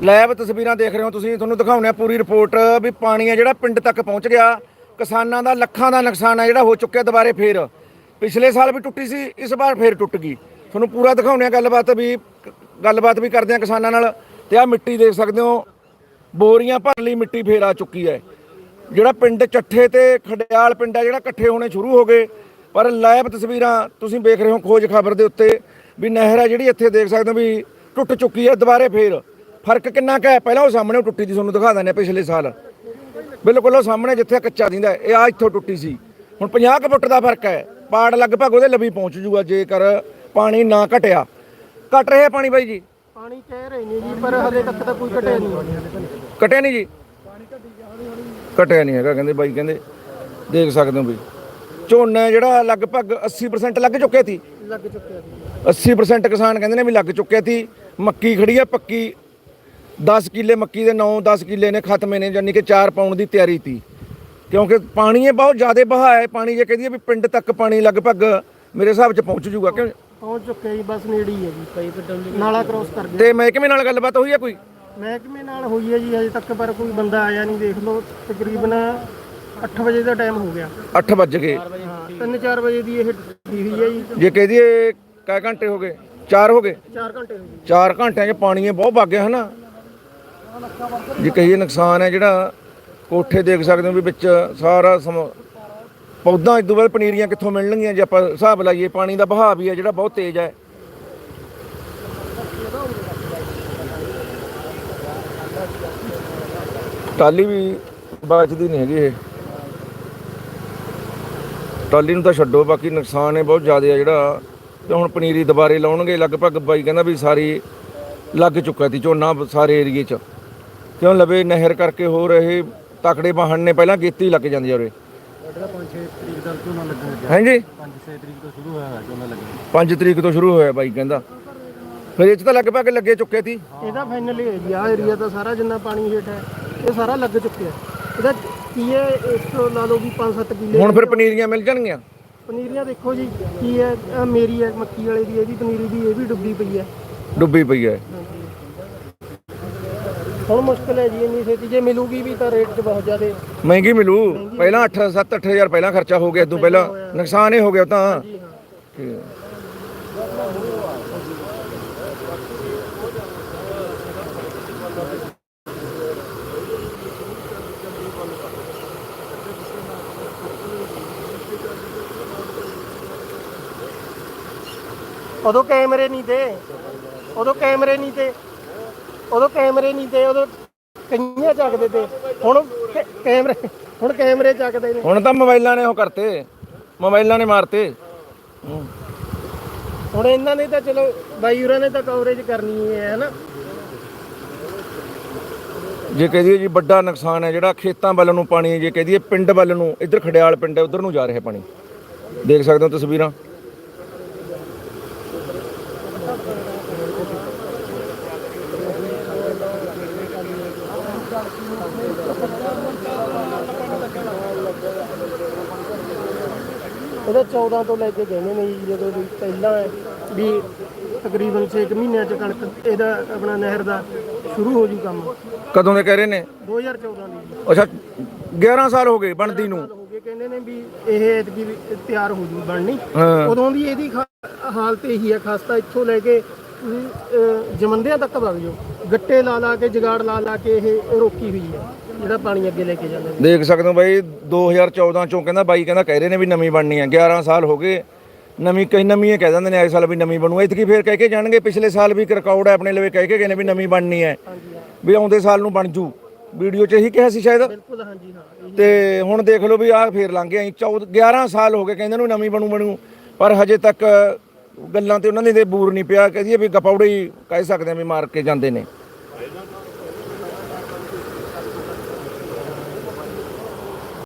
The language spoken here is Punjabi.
ਲਾਈਵ ਤਸਵੀਰਾਂ ਦੇਖ ਰਹੇ ਹੋ ਤੁਸੀਂ, ਤੁਹਾਨੂੰ ਦਿਖਾਉਂਦੇ ਆ ਪੂਰੀ ਰਿਪੋਰਟ ਵੀ ਪਾਣੀ ਆ ਜਿਹੜਾ ਪਿੰਡ ਤੱਕ ਪਹੁੰਚ ਗਿਆ। ਕਿਸਾਨਾਂ ਦਾ ਲੱਖਾਂ ਦਾ ਨੁਕਸਾਨ ਆ ਜਿਹੜਾ ਹੋ ਚੁੱਕਿਆ ਦੁਬਾਰੇ ਫੇਰ। ਪਿਛਲੇ ਸਾਲ ਵੀ ਟੁੱਟੀ ਸੀ, ਇਸ ਵਾਰ ਫੇਰ ਟੁੱਟ ਗਈ। ਤੁਹਾਨੂੰ ਪੂਰਾ ਦਿਖਾਉਂਦੇ ਆ ਗੱਲਬਾਤ ਵੀ ਗੱਲਬਾਤ ਵੀ ਕਰਦੇ ਆ ਕਿਸਾਨਾਂ ਨਾਲ। ਤੇ ਆ ਮਿੱਟੀ ਦੇਖ ਸਕਦੇ ਹੋ, ਬੋਰੀਆਂ ਭਰ ਲਈ ਮਿੱਟੀ ਫੇਰ ਆ ਚੁੱਕੀ ਹੈ। ਜਿਹੜਾ ਪਿੰਡ ਚੱਠੇ ਤੇ ਖੜਿਆਲ ਪਿੰਡ ਆ ਜਿਹੜਾ ਇਕੱਠੇ ਹੋਣੇ ਸ਼ੁਰੂ ਹੋ ਗਏ। ਪਰ ਲਾਈਵ ਤਸਵੀਰਾਂ ਤੁਸੀਂ ਵੇਖ ਰਹੇ ਹੋ ਖੋਜ ਖਬਰ ਦੇ ਉੱਤੇ ਵੀ ਨਹਿਰ ਆ ਜਿਹੜੀ ਇੱਥੇ ਦੇਖ ਸਕਦੇ ਹੋ ਵੀ ਟੁੱਟ ਚੁੱਕੀ ਹੈ ਦੁਬਾਰੇ ਫੇਰ। ਫ਼ਰਕ ਕਿੰਨਾ ਕੁ ਹੈ? ਪਹਿਲਾਂ ਉਹ ਸਾਹਮਣੇ ਉਹ ਟੁੱਟੀ ਸੀ ਤੁਹਾਨੂੰ ਦਿਖਾ ਦਿੰਦੇ ਹਾਂ ਪਿਛਲੇ ਸਾਲ। ਬਿਲਕੁਲ ਉਹ ਸਾਹਮਣੇ ਜਿੱਥੇ ਕੱਚਾ ਦਿੰਦਾ ਹੈ, ਇਹ ਆ ਇੱਥੋਂ ਟੁੱਟੀ ਸੀ। ਹੁਣ 50 ਕੁ ਫੁੱਟ ਦਾ ਫ਼ਰਕ ਹੈ। ਪਾੜ ਲਗਭਗ ਉਹਦੇ ਲਵੀ ਪਹੁੰਚ ਜੂਗਾ ਜੇਕਰ ਪਾਣੀ ਨਾ ਘਟਿਆ। ਘਟ ਰਿਹਾ ਪਾਣੀ ਬਾਈ ਜੀ? ਪਾਣੀ ਕਹਿ ਰਹੇ ਨੇ ਜੀ ਪਰ ਹਲੇ ਤੱਕ ਤਾਂ ਕੋਈ ਘਟਿਆ ਨਹੀਂ। ਘਟਿਆ ਨਹੀਂ ਜੀ? ਘਟਿਆ ਨਹੀਂ ਹੈਗਾ ਕਹਿੰਦੇ ਬਾਈ ਕਹਿੰਦੇ ਦੇਖ ਸਕਦੇ ਹੋ ਵੀ ਝੋਨਾ ਜਿਹੜਾ ਲਗਭਗ 80% ਲੱਗ ਚੁੱਕਿਆ ਸੀ। ਲੱਗ ਚੁੱਕਿਆ ਜੀ 80% ਕਿਸਾਨ ਕਹਿੰਦੇ ਨੇ ਵੀ ਲੱਗ ਚੁੱਕਿਆ ਸੀ। ਮੱਕੀ ਖੜੀ ਆ ਪੱਕੀ 10 ਕਿੱਲੇ ਮੱਕੀ ਦੇ 9 10 ਕਿੱਲੇ ਨੇ ਖਤਮੇ ਨੇ ਯਾਨੀ ਕਿ 4 ਪਾਉਣ ਦੀ ਤਿਆਰੀ ਸੀ ਕਿਉਂਕਿ ਪਾਣੀ ਇਹ ਬਹੁਤ ਜ਼ਿਆਦਾ ਬਹਾ ਹੈ ਪਾਣੀ ਜੇ ਕਹਦੀਏ ਵੀ ਪਿੰਡ ਤੱਕ ਪਾਣੀ ਲਗਭਗ ਮੇਰੇ ਹਿਸਾਬ 'ਚ ਪਹੁੰਚ ਜੂਗਾ। ਕਿ ਪਹੁੰਚ ਚੁੱਕਿਆ ਜੀ ਬਸ ਨੇੜੇ ਹੀ ਜੀ ਕਈ ਕੱਢਣ ਦੀ ਨਾਲਾ ਕ੍ਰੋਸ ਕਰ ਗਿਆ ਤੇ ਮਹਿਕਮੇ ਨਾਲ ਗੱਲਬਾਤ ਹੋਈ ਹੈ ਕੋਈ? ਮਹਿਕਮੇ ਨਾਲ ਹੋਈ ਹੈ ਜੀ ਹਜੇ ਤੱਕ ਪਰ ਕੋਈ ਬੰਦਾ ਆਇਆ ਨਹੀਂ ਦੇਖ ਲਓ ਤਕਰੀਬਨ 8 ਵਜੇ ਦਾ ਟਾਈਮ ਹੋ ਗਿਆ। 8 ਵੱਜ ਗਏ। ਹਾਂ 3-4 ਵਜੇ ਦੀ ਇਹ ਹੋਈ ਹੈ ਜੀ। ਜੇ ਕਹਦੀਏ ਕਈ ਘੰਟੇ ਹੋ ਗਏ? 4 ਹੋ ਗਏ? 4 ਘੰਟੇ ਹੋ ਗਏ। 4 ਘੰਟਿਆਂ 'ਚ ਪਾਣੀ ਇਹ ਬਹੁਤ ਵਗ ਗਿਆ ਹਨਾ? ਜੇ ਕਹੀਏ ਨੁਕਸਾਨ ਹੈ ਜਿਹੜਾ, ਕੋਠੇ ਦੇਖ ਸਕਦੇ ਹੋ ਵੀ ਵਿੱਚ ਸਾਰਾ ਸਮ ਪੌਦਾ ਇਸ ਬਾਅਦ ਪਨੀਰੀਆਂ ਕਿੱਥੋਂ ਮਿਲਣਗੀਆਂ, ਜੇ ਆਪਾਂ ਹਿਸਾਬ ਲਾਈਏ, ਪਾਣੀ ਦਾ ਵਹਾਅ ਵੀ ਹੈ ਜਿਹੜਾ ਬਹੁਤ ਤੇਜ਼ ਹੈ। ਟਾਲੀ ਵੀ ਬਚਦੀ ਨਹੀਂ ਹੈਗੀ ਇਹ। ਟਾਲੀ ਨੂੰ ਤਾਂ ਛੱਡੋ, ਬਾਕੀ ਨੁਕਸਾਨ ਹੈ ਬਹੁਤ ਜ਼ਿਆਦਾ ਹੈ ਜਿਹੜਾ, ਤੇ ਹੁਣ ਪਨੀਰੀ ਦੁਬਾਰੇ ਲਾਉਣਗੇ, ਲਗਭਗ ਬਾਈ ਕਹਿੰਦਾ ਵੀ ਸਾਰੀ ਲੱਗ ਚੁੱਕਾ ਸੀ, ਝੋਨਾ ਸਾਰੇ ਏਰੀਏ 'ਚ। ਕਿਉਂ ਲਵੇ? ਨਹਿਰ ਕਰਕੇ ਹੋ ਰਹੇ ਤਕੜੇ ਵਾਹਣ ਨੇ ਪਹਿਲਾਂ ਗੇਤੀ ਲੱਗ ਜਾਂਦੀ ਆ ਉਰੇ। ਸਾਡਾ 5-6 ਤਰੀਕ ਦਾ ਝੋਨਾ ਲੱਗਣਾ ਹਾਂਜੀ? 5-6 ਤਰੀਕ ਤੋਂ ਸ਼ੁਰੂ ਹੋਇਆ ਝੋਨਾ ਲੱਗਣਾ। 5 ਤਰੀਕ ਤੋਂ ਸ਼ੁਰੂ ਹੋਇਆ ਬਾਈ ਕਹਿੰਦਾ। ਫਿਰ ਇਹ 'ਚ ਤਾਂ ਲਗਭਗ ਲੱਗੇ ਚੁੱਕੇ ਸੀ। ਇਹਦਾ ਫਾਈਨਲ ਹੈ ਜੀ ਆ ਏਰੀਆ ਤਾਂ ਸਾਰਾ ਜਿੰਨਾ ਪਾਣੀ ਹੇਠ ਹੈ ਇਹ ਸਾਰਾ ਲੱਗ ਚੁੱਕਿਆ। ਇਹਦਾ ਕੀ ਹੈ? ਇਸ ਤੋਂ ਲਾ ਲਓ ਵੀ 5-7 ਕਿੱਲੇ ਹੁਣ ਫਿਰ ਪਨੀਰੀਆਂ ਮਿਲ ਜਾਣਗੀਆਂ? ਪਨੀਰੀਆਂ ਦੇਖੋ ਜੀ ਕੀ ਹੈ? ਮੇਰੀ ਹੈ ਮੱਕੀ ਵਾਲੇ ਦੀ ਇਹਦੀ ਪਨੀਰੀ ਦੀ ਇਹ ਵੀ ਡੁੱਬੀ ਪਈ ਹੈ। ਡੁੱਬੀ ਪਈ ਹੈ। ਹੁਣ ਮੁਸ਼ਕਲ ਹੈ ਜੀ ਇੰਨੀ ਛੇਤੀ ਜੇ ਮਿਲੂਗੀ ਵੀ ਤਾਂ ਰੇਟ 'ਚ ਬਹੁਤ ਜ਼ਿਆਦਾ ਮਹਿੰਗੀ ਮਿਲੂ। ਪਹਿਲਾਂ 8 7 8000 ਪਹਿਲਾਂ ਖਰਚਾ ਹੋ ਗਿਆ ਇਦੋਂ ਪਹਿਲਾਂ ਨੁਕਸਾਨ ਹੀ ਹੋ ਗਿਆ ਤਾਂ। ਉਦੋਂ ਕੈਮਰੇ ਨਹੀਂ ਤੇ ਉਦੋਂ ਕੈਮਰੇ ਨਹੀਂ ਤੇ। ਉਦੋਂ ਕੈਮਰੇ ਨਹੀਂ ਤੇ ਉਦੋਂ ਕਈਆਂ ਚੱਕਦੇ ਤੇ। ਹੁਣ ਕੈ- ਕੈਮਰੇ ਹੁਣ ਕੈਮਰੇ ਚੱਕਦੇ ਨੇ। ਹੁਣ ਤਾਂ ਮੋਬਾਈਲਾਂ ਨੇ ਉਹ ਕਰਤੇ। ਮੋਬਾਈਲਾਂ ਨੇ ਮਾਰਤੇ। ਹੂੰ। ਹੁਣ ਇਹਨਾਂ ਨੇ ਤਾਂ ਚਲੋ ਬਾਈ ਹੋਰਾਂ ਨੇ ਤਾਂ ਕਵਰੇਜ ਕਰਨੀ ਹੈ ਹਨਾ। ਜੇ ਕਹਦੀਏ ਜੀ ਵੱਡਾ ਨੁਕਸਾਨ ਹੈ ਜਿਹੜਾ ਖੇਤਾਂ ਵੱਲ ਨੂੰ ਪਾਣੀ ਜੇ ਕਹਦੀਏ ਪਿੰਡ ਵੱਲ ਨੂੰ ਇੱਧਰ ਖੜਿਆਲ ਪਿੰਡ ਹੈ ਉਧਰ ਨੂੰ ਜਾ ਰਿਹਾ ਪਾਣੀ। ਦੇਖ ਸਕਦੇ ਹੋ ਤਸਵੀਰਾਂ। ਇਹਦਾ 14 ਤੋਂ ਲੈ ਕੇ ਗਏ ਨੇ ਜੀ ਜਦੋਂ ਵੀ ਪਹਿਲਾਂ ਵੀ ਤਕਰੀਬਨ 6 ਮਹੀਨਿਆਂ ਚ ਕਣਕ ਇਹਦਾ ਆਪਣਾ ਨਹਿਰ ਦਾ ਸ਼ੁਰੂ ਹੋ ਜੂ ਕੰਮ। ਕਦੋਂ ਦੇ ਕਹਿ ਰਹੇ ਨੇ? 2014 ਦੀ ਜੀ। ਅੱਛਾ 11 ਸਾਲ ਹੋ ਗਏ ਬਣਦੀ ਨੂੰ। ਹੋ ਗਏ ਕਹਿੰਦੇ ਨੇ ਵੀ ਇਹ ਐਤਕੀ ਵੀ ਤਿਆਰ ਹੋ ਜੂ ਬਣਨੀ। ਹਾਂ। ਉਦੋਂ ਦੀ ਇਹਦੀ ਖਾ- ਹਾਲਤ ਇਹੀ ਹੈ ਖਾਸਤਾ ਇੱਥੋਂ ਲੈ ਕੇ ਤੁਸੀਂ, ਅਹ, ਜਮੰਦਿਆਂ ਤੱਕ ਵਗ ਜਾਓ। ਗੱਟੇ ਲਾ ਲਾ ਕੇ ਜਗਾੜ ਲਾ ਲਾ ਕੇ ਇਹ ਰੋਕੀ ਹੋਈ ਹੈ ਜਿਹੜਾ ਪਾਣੀ ਅੱਗੇ ਲੈ ਕੇ ਜਾਂਦੇ ਨੇ ਦੇਖ ਸਕਦੇ ਹੋ ਬਾਈ 2014 ਚੋਂ ਕਹਿੰਦਾ ਬਾਈ ਕਹਿੰਦਾ ਕਹਿ ਰਹੇ ਨੇ ਵੀ ਨਵੀਂ ਬਣਨੀ ਹੈ। 11 ਸਾਲ ਹੋ ਗਏ ਨਵੀਂ ਕਈ ਨਵੀਂ ਕਹਿ ਦਿੰਦੇ ਨੇ ਇਸ ਸਾਲ ਵੀ ਨਵੀਂ ਬਣੂ। ਇਤਕੀ ਫੇਰ ਕਹਿ ਕੇ ਜਾਣਗੇ ਪਿਛਲੇ ਸਾਲ ਵੀ ਇੱਕ ਰਿਕਾਰਡ ਹੈ ਆਪਣੇ ਲਵੇ ਕਹਿ ਕੇ ਗਏ ਨੇ ਵੀ ਨਵੀਂ ਬਣਨੀ ਹੈ। ਵੀ ਆਉਂਦੇ ਸਾਲ ਨੂੰ ਬਣ ਜੂ। ਵੀਡੀਓ 'ਚ ਇਹੀ ਕਿਹਾ ਸੀ ਸ਼ਾਇਦ? ਬਿਲਕੁਲ ਹਾਂਜੀ ਹਾਂ ਤੇ ਹੁਣ ਦੇਖ ਲਓ ਵੀ ਆਹ ਫੇਰ ਲੰਘ ਗਿਆ 14 11 ਸਾਲ ਹੋ ਗਏ ਕਹਿੰਦੇ ਨੂੰ ਨਵੀਂ ਬਣੂ ਬਣੂ। ਪਰ ਹਜੇ ਤੱਕ ਗੱਲਾਂ ਤੇ ਉਹਨਾਂ ਦੇ ਬੂਰ ਨਹੀਂ ਪਿਆ ਕਹਦੀਏ ਵੀ ਗਪੌੜੇ ਕਹਿ ਸਕਦੇ ਆ ਵੀ ਮਾਰ ਕੇ ਜਾਂਦੇ ਨੇ।